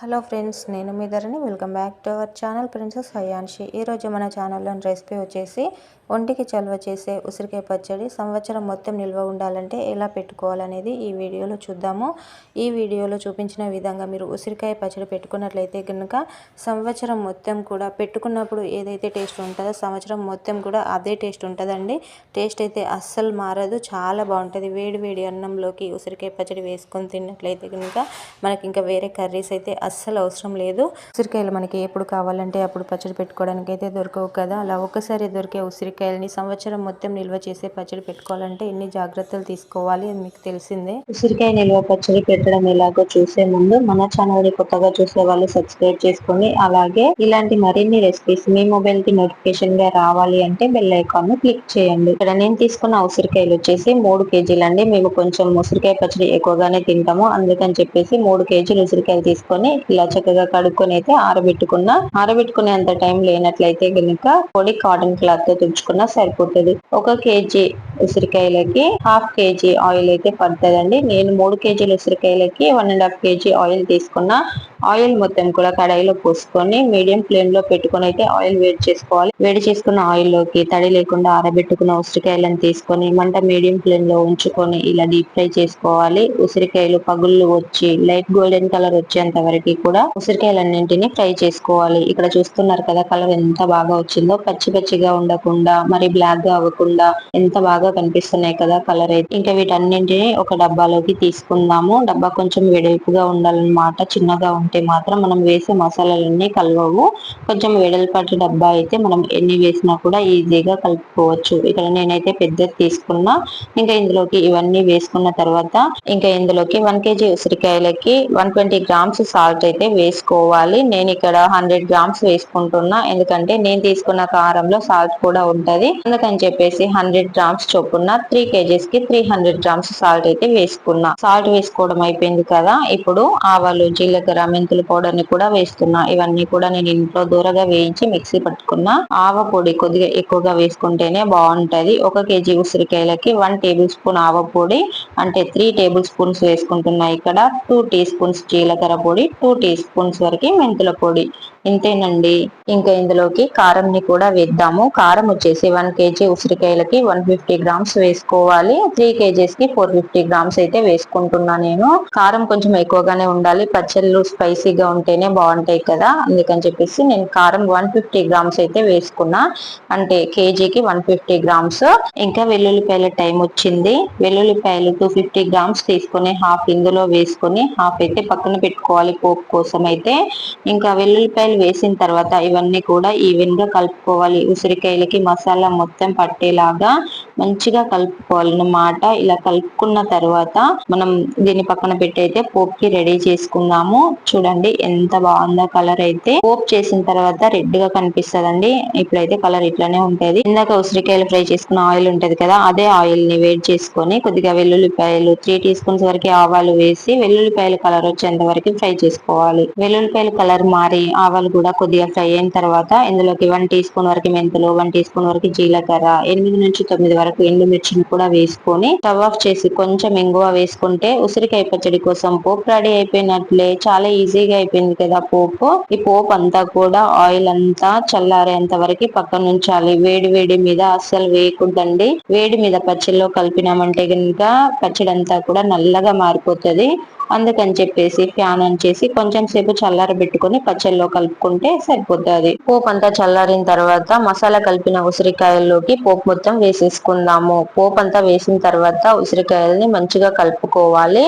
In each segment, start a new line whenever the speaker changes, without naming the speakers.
Hello friends నేను మీ Dharani welcome back to our channel princess Hayanshi ఈరోజు మన ఛానల్లోని recipe వచ్చేసి ఒంటికి చల్వ చేసే ఉసిరికాయ పచ్చడి సంవత్సరం మొత్తం నిల్వ ఉండాలంటే ఎలా పెట్టుకోవాలనేది ఈ వీడియోలో చూద్దాము. ఈ వీడియోలో చూపించిన విధంగా మీరు ఉసిరికాయ పచ్చడి పెట్టుకున్నట్లయితే కనుక సంవత్సరం మొత్తం కూడా పెట్టుకున్నప్పుడు ఏదైతే టేస్ట్ ఉంటుందో సంవత్సరం మొత్తం కూడా అదే టేస్ట్ ఉంటుందండి. టేస్ట్ అయితే అస్సలు మారదు చాలా బాగుంటుంది. వేడి వేడి అన్నంలోకి ఉసిరికాయ పచ్చడి వేసుకొని తిన్నట్లయితే కనుక మనకి ఇంకా వేరే కర్రీస్ అయితే అస్సలు అవసరం లేదు. ఉసిరికాయలు మనకి ఎప్పుడు కావాలంటే అప్పుడు పచ్చడి పెట్టుకోవడానికి అయితే దొరకవు కదా. అలా ఒక్కసారి దొరికే ఉసిరికాయలని సంవత్సరం మొత్తం నిల్వ చేసే పచ్చడి పెట్టుకోవాలంటే ఎన్ని జాగ్రత్తలు తీసుకోవాలి అని మీకు తెలిసిందే.
ఉసిరికాయ నిల్వ పచ్చడి పెట్టడం ఎలాగో చూసే ముందు మన ఛానల్ని కొత్తగా చూసే వాళ్ళు సబ్స్క్రైబ్ చేసుకొని అలాగే ఇలాంటి మరిన్ని రెసిపీస్ మీ మొబైల్కి నోటిఫికేషన్గా రావాలి అంటే బెల్ ఐకాన్ను క్లిక్ చేయండి. ఇక్కడ నేను తీసుకున్న ఉసిరికాయలు వచ్చేసి మూడు కేజీలు అండి. మేము కొంచెం ఉసిరికాయ పచ్చడి ఎక్కువగానే తింటాము. అందుకని చెప్పేసి మూడు కేజీలు ఉసిరికాయలు తీసుకొని ఇలా చక్కగా కడుక్కొని అయితే ఆరబెట్టుకున్న. ఆరబెట్టుకునే అంత టైం లేనట్లయితే గనుక పొడి కాటన్ క్లాత్తో తుడుచుకున్నా సరిపోతుంది. ఒక కేజీ ఉసిరికాయలకి హాఫ్ కేజీ ఆయిల్ అయితే పడుతుందండి. నేను మూడు కేజీల ఉసిరికాయలకి one and half KG oil తీసుకున్నా. ఆయిల్ మొత్తం కూడా కడాయిలో పోసుకొని మీడియం ఫ్లేమ్లో పెట్టుకొని అయితే ఆయిల్ వేడి చేసుకోవాలి. వేడి చేసుకున్న ఆయిల్లోకి తడి లేకుండా ఆరబెట్టుకున్న ఉసిరికాయలను తీసుకొని మంట మీడియం ఫ్లేమ్లో ఉంచుకొని ఇలా డీప్ ఫ్రై చేసుకోవాలి. ఉసిరికాయలు పగుళ్ళు వచ్చి లైట్ గోల్డెన్ కలర్ వచ్చేంత వరకు కూడా ఉసిరికాయలన్నింటినీ ఫ్రై చేసుకోవాలి. ఇక్కడ చూస్తున్నారు కదా కలర్ ఎంత బాగా వచ్చిందో. పచ్చి పచ్చిగా ఉండకుండా మరి బ్లాక్గా అవ్వకుండా ఎంత బాగా కనిపిస్తున్నాయి కదా కలర్ అయితే. ఇంకా వీటన్నింటినీ ఒక డబ్బాలోకి తీసుకుందాము. డబ్బా కొంచెం వెడల్పుగా ఉండాలన్నమాట చిన్నగా ఉంటే మాత్రం మనం వేసే మసాలాలన్నీ కలవవు. కొంచెం వెడల్పాటి డబ్బా అయితే మనం ఎన్ని వేసినా కూడా ఈజీగా కలుపుకోవచ్చు. ఇక్కడ నేనైతే పెద్దది తీసుకున్నా. ఇంకా ఇందులోకి ఇవన్నీ వేసుకున్న తర్వాత ఇంకా ఇందులోకి వన్ కేజీ ఉసిరికాయలకి వన్ ట్వంటీ గ్రామ్స్ సాల్ట్ అయితే వేసుకోవాలి. నేను ఇక్కడ హండ్రెడ్ గ్రామ్స్ వేసుకుంటున్నా. ఎందుకంటే నేను తీసుకున్న కారంలో సాల్ట్ కూడా ఉంటది. అందుకని చెప్పేసి హండ్రెడ్ గ్రామ్స్ చొప్పున త్రీ కేజీస్కి త్రీ హండ్రెడ్ గ్రామ్స్ సాల్ట్ అయితే వేసుకున్నా. సాల్ట్ వేసుకోవడం అయిపోయింది కదా. ఇప్పుడు ఆవాలు జీలకర్ర మెంతుల పౌడర్ని కూడా వేస్తున్నా. ఇవన్నీ కూడా నేను ఇంట్లో దూరగా వేయించి మిక్సీ పట్టుకున్నా. ఆవ పొడి కొద్దిగా ఎక్కువగా వేసుకుంటేనే బాగుంటది. ఒక కేజీ ఉసిరికాయలకి వన్ టేబుల్ స్పూన్ ఆవ పొడి అంటే త్రీ టేబుల్ స్పూన్స్ వేసుకుంటున్నా ఇక్కడ. టూ టీ స్పూన్స్ జీలకర్ర పొడి టూ టీ స్పూన్స్ వరకు మెంతుల పొడి. ఇంతేనండి. ఇంకా ఇందులోకి కారం ని కూడా వేద్దాము. కారం వచ్చేసి వన్ కేజీ ఉసిరికాయలకి వన్ ఫిఫ్టీ గ్రామ్స్ వేసుకోవాలి. త్రీ కేజీస్కి ఫోర్ ఫిఫ్టీ గ్రామ్స్ అయితే వేసుకుంటున్నా నేను. కారం కొంచెం ఎక్కువగానే ఉండాలి. పచ్చళ్ళు స్పైసీగా ఉంటేనే బాగుంటాయి కదా. అందుకని చెప్పేసి నేను కారం వన్ ఫిఫ్టీ గ్రామ్స్ అయితే వేసుకున్నా. అంటే కేజీకి వన్ ఫిఫ్టీ గ్రామ్స్. ఇంకా వెల్లుల్లిపాయల టైం వచ్చింది. వెల్లుల్లిపాయలు టూ ఫిఫ్టీ గ్రామ్స్ తీసుకొని హాఫ్ ఇందులో వేసుకొని హాఫ్ అయితే పక్కన పెట్టుకోవాలి పోపు కోసం అయితే. ఇంకా వెల్లుల్లిపాయలు వేసిన తర్వాత ఇవన్నీ కూడా ఈవెన్గా కలుపుకోవాలి. ఉసిరికాయలకి మసాలా మొత్తం పట్టేలాగా మంచిగా కలుపుకోవాలి. అన్నమాట ఇలా కలుపుకున్న తర్వాత మనం దీన్ని పక్కన పెట్టి అయితే పోపుకి రెడీ చేసుకుందాము. చూడండి ఎంత బాగుందో కలర్ అయితే. పోప్ చేసిన తర్వాత రెడ్గా కనిపిస్తుందండి. ఇప్పుడైతే కలర్ ఇట్లానే ఉంటది. ఇందాక ఉసిరికాయలు ఫ్రై చేసుకున్న ఆయిల్ ఉంటది కదా అదే ఆయిల్ని వేడి చేసుకొని కొద్దిగా వెల్లుల్లిపాయలు త్రీ టీ స్పూన్స్ వరకు ఆవాలు వేసి వెల్లుల్లిపాయలు కలర్ వచ్చేంత వరకు ఫ్రై చేసుకోవాలి. వెల్లుల్లిపాయలు కలర్ మారి ఆవాలు కూడా కొద్దిగా ఫ్రై అయిన తర్వాత ఇందులోకి వన్ టీ స్పూన్ వరకు మెంతులు వన్ టీ స్పూన్ వరకు జీలకర్ర ఎనిమిది నుంచి తొమ్మిది వరకు ఎండుమిర్చిని కూడా వేసుకొని స్టవ్ ఆఫ్ చేసి కొంచెం ఇంగువ వేసుకుంటే ఉసిరికాయ పచ్చడి కోసం పోపు రెడీ అయిపోయినట్లే. చాలా ఈజీగా అయిపోయింది కదా పోపు. ఈ పోపు అంతా కూడా ఆయిల్ అంతా చల్లారేంత వరకు పక్కన ఉంచాలి. వేడి వేడి మీద అస్సలు వేయకూడదండి. వేడి మీద పచ్చడిలో కలిపినామంటే కనుక పచ్చడి అంతా కూడా నల్లగా మారిపోతుంది. అందుకని చెప్పేసి ఫ్యాన్ ఆన్ చేసి కొంచెం సేపు చల్లారబెట్టుకొని పచ్చళ్ళలో కలుపుకుంటే సరిపోతుంది పోపు అంతా చల్లారిన తర్వాత మసాలా కలిపిన ఉసిరికాయల్లోకి పోపు మొత్తం వేసేసుకుందాము. పోపు అంతా వేసిన తర్వాత ఉసిరికాయల్ని మంచిగా కలుపుకోవాలి.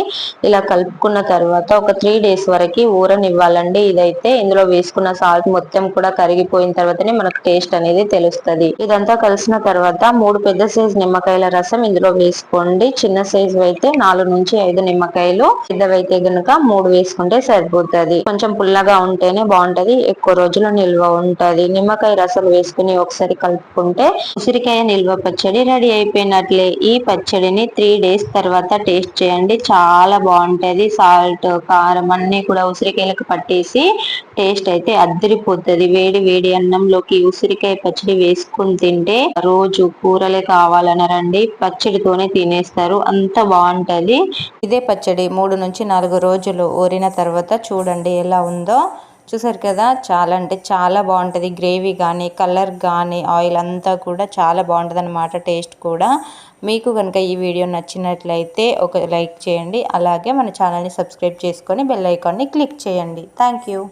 ఇలా కలుపుకున్న తర్వాత ఒక త్రీ డేస్ వరకు ఊరనివ్వాలండి. ఇదైతే ఇందులో వేసుకున్న సాల్ట్ మొత్తం కూడా కరిగిపోయిన తర్వాతనే మనకు టేస్ట్ అనేది తెలుస్తుంది. ఇదంతా కలిసిన తర్వాత మూడు పెద్ద సైజ్ నిమ్మకాయల రసం ఇందులో వేసుకోండి. చిన్న సైజు అయితే నాలుగు నుంచి ఐదు నిమ్మకాయలు పెద్ద అయితే గనుక మూడు వేసుకుంటే సరిపోతుంది. కొంచెం పుల్లగా ఉంటేనే బాగుంటది. ఎక్కువ రోజులు నిల్వ ఉంటది. నిమ్మకాయ రసం వేసుకుని ఒకసారి కలుపుకుంటే ఉసిరికాయ నిల్వ పచ్చడి రెడీ అయిపోయినట్లే. ఈ పచ్చడిని త్రీ డేస్ తర్వాత టేస్ట్ చేయండి. చాలా బాగుంటది. సాల్ట్ కారం అన్ని కూడా ఉసిరికాయలకు పట్టేసి టేస్ట్ అయితే అద్దరిపోతుంది. వేడి వేడి అన్నంలోకి ఉసిరికాయ పచ్చడి వేసుకుని తింటే రోజు కూరలే కావాలనరండి. పచ్చడితోనే తినేస్తారు. అంత బాగుంటది.
ఇదే పచ్చడి. మూడు నుంచి నుంచి నాలుగు రోజులు ఊరిన తర్వాత చూడండి ఎలా ఉందో. చూసారు కదా చాలా అంటే చాలా బాగుంటుంది. గ్రేవీ కానీ కలర్ కానీ ఆయిల్ అంతా కూడా చాలా బాగుంటుంది అనమాట టేస్ట్ కూడా. మీకు కనుక ఈ వీడియో నచ్చినట్లయితే ఒక లైక్ చేయండి. అలాగే మన ఛానల్ని సబ్స్క్రైబ్ చేసుకొని బెల్ ఐకాన్ని క్లిక్ చేయండి. Thank you.